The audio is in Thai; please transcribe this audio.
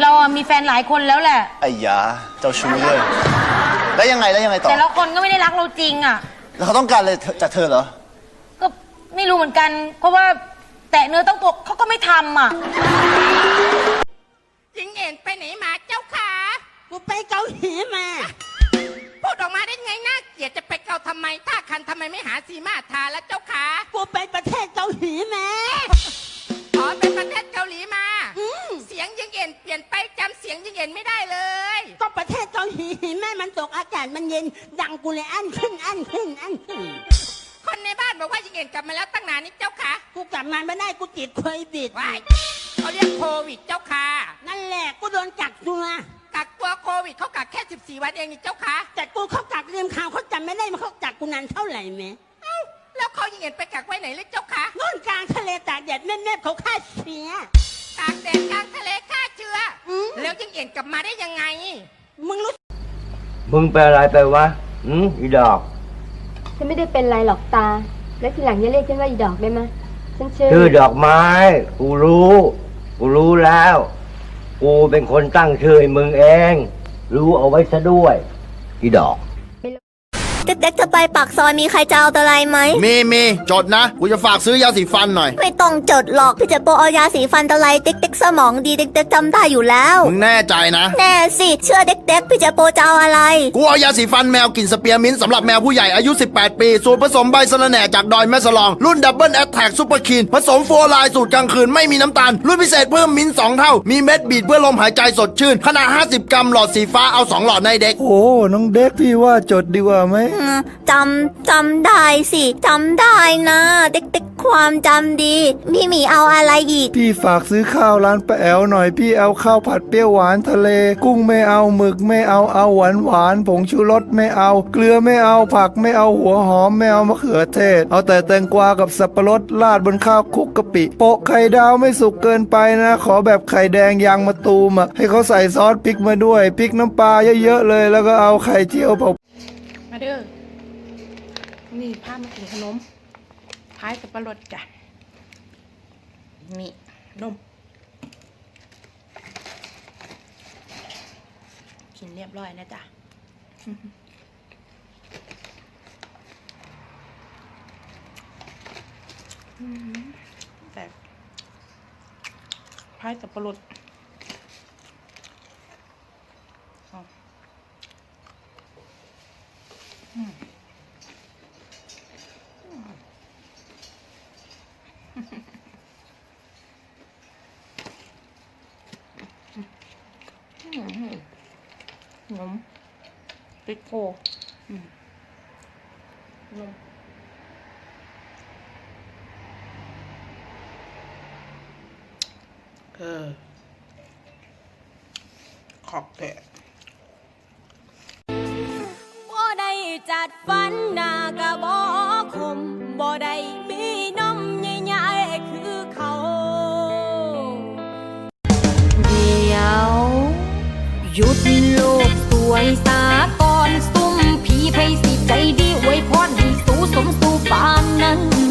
เราอะมีแฟนหลายคนแล้วแหละ ไอ้ยาเจ้าชู้ด้วยแล้วยังไงแล้วยังไงต่อ แต่ละคนก็ไม่ได้รักเราจริงอะ แล้วเขาต้องการอะไรจากเธอเหรอ ก็ไม่รู้เหมือนกัน เพราะว่าแตะเนื้อต้องตัวเขาก็ไม่ทำอะจิงเอ็นไปไหนมาเจ้าขากูไปเกาหลีมา พูดออกมาได้ไงน่าเกลียดจะไปเกาทำไม ถ้าคันทำไมไม่หาสีมาทาแล้วเจ้าขากูไปประเทศเกาหลีมา ม่มันตกอากาศมันเย็น ดังกูเลยอั้นขึ้นอั้นขึ้นอั้นขึ้นคนในบ้านบอกว่ายิงเอ็นกลับมาแล้วตั้งนานนี่เจ้าขากูกลับมาไม่ได้กูติดโควิดว้ายเขาเรียกโควิดเจ้าขานั่นแหละกูโดนกักตัวกักตัวโควิดเขากักแค่ 14 วันเองนี่เจ้าขาแต่กูเขากักเรียมข่าวเขาจำไม่ได้มันเขากักกูนานเท่าไหร่แม่เอ้าแล้วเขายิงเอ็นไปกักไว้ไหนเลยเจ้าขานู่นกลางทะเลตากแดดแม่ๆเขาฆ่าเสียตากแดดกลางทะเลฆ่าเชื้ออมแล้วยิงเอ็นกลับมาได้ยังไงมึงรู้ มึงเป็นอะไรไปวะอืมอีดอก ฉันไม่ได้เป็นไรหรอกตา และทีหลังอย่าเรียกฉันว่าอีดอกได้ไหมฉันชื่อชื่อดอกไม้ กูรู้ กูรู้แล้ว กูเป็นคนตั้งชื่อให้มึงเอง รู้เอาไว้ซะด้วย อีดอก เด็กๆจะไปปากซอยมีใครจะเอาอะไรไหม มีมีจดนะ กูจะฝากซื้อยาสีฟันหน่อย ไม่ต้องจดหรอกพี่เจะโปเอายาสีฟันตะไลเด็กๆสมองดีเด็กๆจำได้อยู่แล้ว มึงแน่ใจนะ แน่สิเชื่อเด็กๆพี่เจะโปจะเอาอะไร กูเอายาสีฟันแมวกลิ่นสเปียร์มินต์สำหรับแมวผู้ใหญ่อายุ 18 ปีสูตรผสมใบสะระแหน่จากดอยแม่สลอง รุ่นดับเบิลแอตแทกซูเปอร์คีนผสมโฟร์ไลน์สูตรกลางคืนไม่มีน้ำตาล รุ่นพิเศษเพิ่มมินต์สองเท่า มีเม็ดบีดเพื่อลมหายใจสดชื่น ขนาด 50 กรัมหลอดสีฟ้าเอา2หลอดในเด็ก โอ้ น้องเด็กพี่ว่าจดดีกว่าไหมอืมจำจำได้สิจำได้นะเด็กๆความจำดี พี่หมีเอาอะไรอีก พี่ฝากซื้อข้าวร้านป้าแอวหน่อยพี่เอาข้าวผัดเปรี้ยวหวานทะเล กุ้งไม่เอาหมึกไม่เอาเอาหวานหวานผงชูรสไม่เอา เกลือไม่เอาผักไม่เอาหัวหอมไม่เอามะเขือเทศ เอาแต่แตงกวากับสับปะรดราดบนข้าวคลุกกะปิโปะไข่ดาวไม่สุกเกินไปนะ ขอแบบไข่แดงยางมะตูมอะให้เขาใส่ซอสพริกมาด้วยพริกน้ำปลาเยอะๆเลย แล้วก็เอาไข่เจียวเผา มาเด้อ นี่พามากินขนมพายสับปะรดจ้ะ นี่นมกินเรียบร้อยนะจ๊ะแต่พายสับปะรดเอา นมปิดโคอืมนมเออขอบเถอะ จัดฟันหน้ากะบ่คมบ่ได้มีน้ำใหญ่ๆคือเขา เดี๋ยว หยุดโลกสวยสาก่อน ซุ่มผีไพสิใจดีไว้พรให้สูสมสู่ปานนั้น